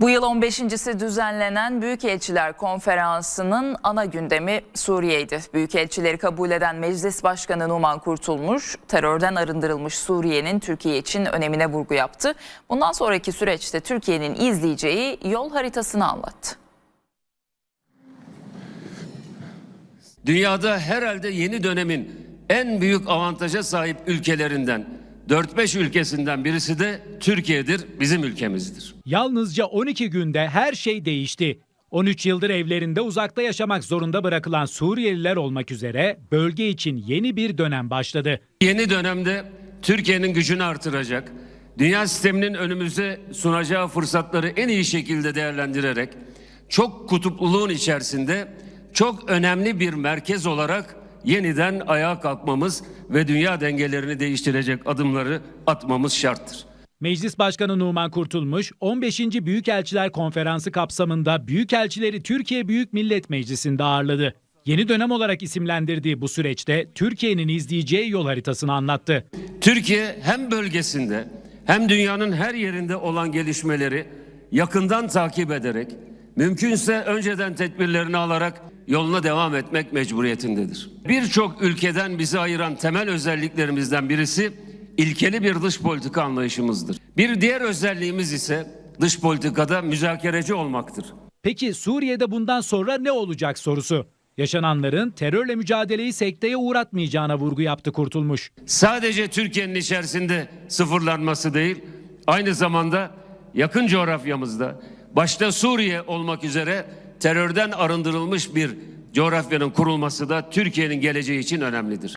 Bu yıl 15.si düzenlenen Büyükelçiler Konferansı'nın ana gündemi Suriye'ydi. Büyükelçileri kabul eden Meclis Başkanı Numan Kurtulmuş, terörden arındırılmış Suriye'nin Türkiye için önemine vurgu yaptı. Bundan sonraki süreçte Türkiye'nin izleyeceği yol haritasını anlattı. Dünyada herhalde yeni dönemin en büyük avantaja sahip ülkelerinden 4-5 ülkesinden birisi de Türkiye'dir, bizim ülkemizdir. Yalnızca 12 günde her şey değişti. 13 yıldır evlerinde uzakta yaşamak zorunda bırakılan Suriyeliler olmak üzere bölge için yeni bir dönem başladı. Yeni dönemde Türkiye'nin gücünü artıracak, dünya sisteminin önümüze sunacağı fırsatları en iyi şekilde değerlendirerek çok kutupluluğun içerisinde çok önemli bir merkez olarak yeniden ayağa kalkmamız ve dünya dengelerini değiştirecek adımları atmamız şarttır. Meclis Başkanı Numan Kurtulmuş, 15. Büyükelçiler Konferansı kapsamında Büyükelçileri Türkiye Büyük Millet Meclisi'nde ağırladı. Yeni dönem olarak isimlendirdiği bu süreçte Türkiye'nin izleyeceği yol haritasını anlattı. Türkiye hem bölgesinde hem dünyanın her yerinde olan gelişmeleri yakından takip ederek mümkünse önceden tedbirlerini alarak yoluna devam etmek mecburiyetindedir. Birçok ülkeden bizi ayıran temel özelliklerimizden birisi ilkeli bir dış politika anlayışımızdır. Bir diğer özelliğimiz ise dış politikada müzakereci olmaktır. Peki Suriye'de bundan sonra ne olacak sorusu? Yaşananların terörle mücadeleyi sekteye uğratmayacağına vurgu yaptı Kurtulmuş. sadece Türkiye'nin içerisinde sıfırlanması değil, aynı zamanda yakın coğrafyamızda başta Suriye olmak üzere terörden arındırılmış bir coğrafyanın kurulması da Türkiye'nin geleceği için önemlidir.